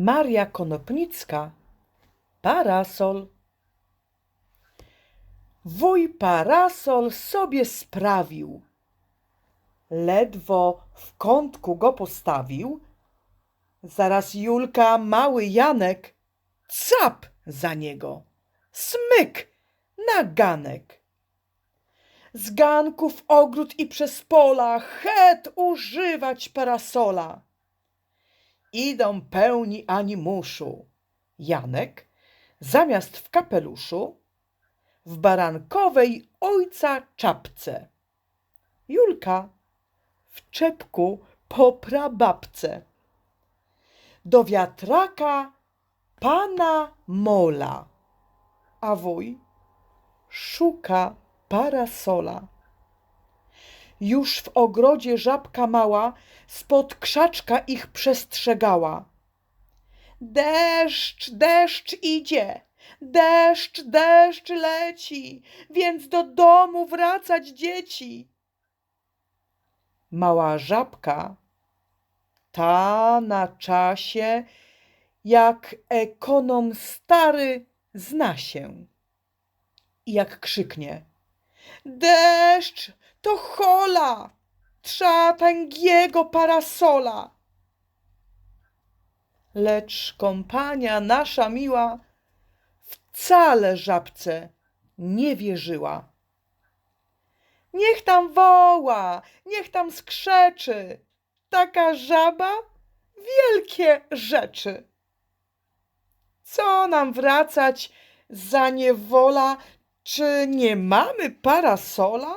Maria Konopnicka Parasol Wuj parasol sobie sprawił. Ledwo w kątku go postawił. Zaraz Julka, mały Janek, cap za niego, smyk na ganek. Z ganków ogród i przez pola, het używać parasola. Idą pełni animuszu. Janek, zamiast w kapeluszu, w barankowej ojca czapce. Julka w czepku po prababce. Do wiatraka pana mola, a wuj szuka parasola. Już w ogrodzie żabka mała spod krzaczka ich przestrzegała. Deszcz, deszcz idzie, deszcz, deszcz leci, więc do domu wracać dzieci. Mała żabka, ta na czasie, jak ekonom stary, zna się. I jak krzyknie: Deszcz to hola! Trza tęgiego parasola! Lecz kompania nasza miła wcale żabce nie wierzyła. Niech tam woła, niech tam skrzeczy, taka żaba wielkie rzeczy. Co nam wracać za niewola, czy nie mamy parasola?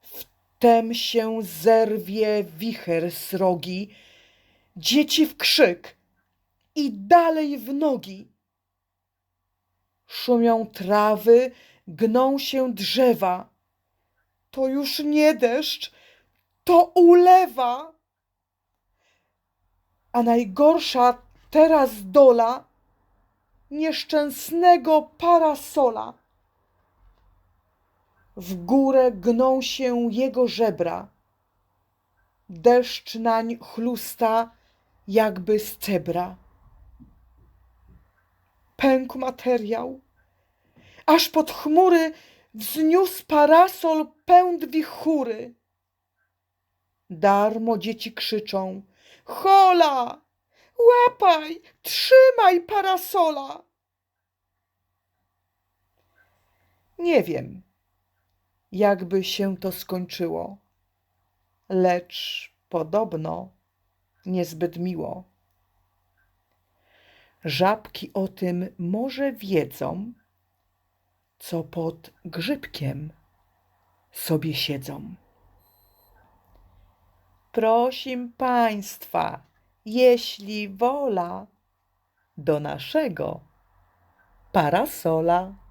Wtem się zerwie wicher srogi, dzieci w krzyk i dalej w nogi. Szumią trawy, gną się drzewa. To już nie deszcz, to ulewa. A najgorsza teraz dola nieszczęsnego parasola. W górę gną się jego żebra. Deszcz nań chlusta jakby z cebra. Pękł materiał, aż pod chmury wzniósł parasol pęd wichury. Darmo dzieci krzyczą: Hola! Łapaj, trzymaj parasola! Nie wiem, jakby się to skończyło, lecz podobno niezbyt miło. Żabki o tym może wiedzą, co pod grzybkiem sobie siedzą. Prosim państwa, jeśli wola, do naszego parasola.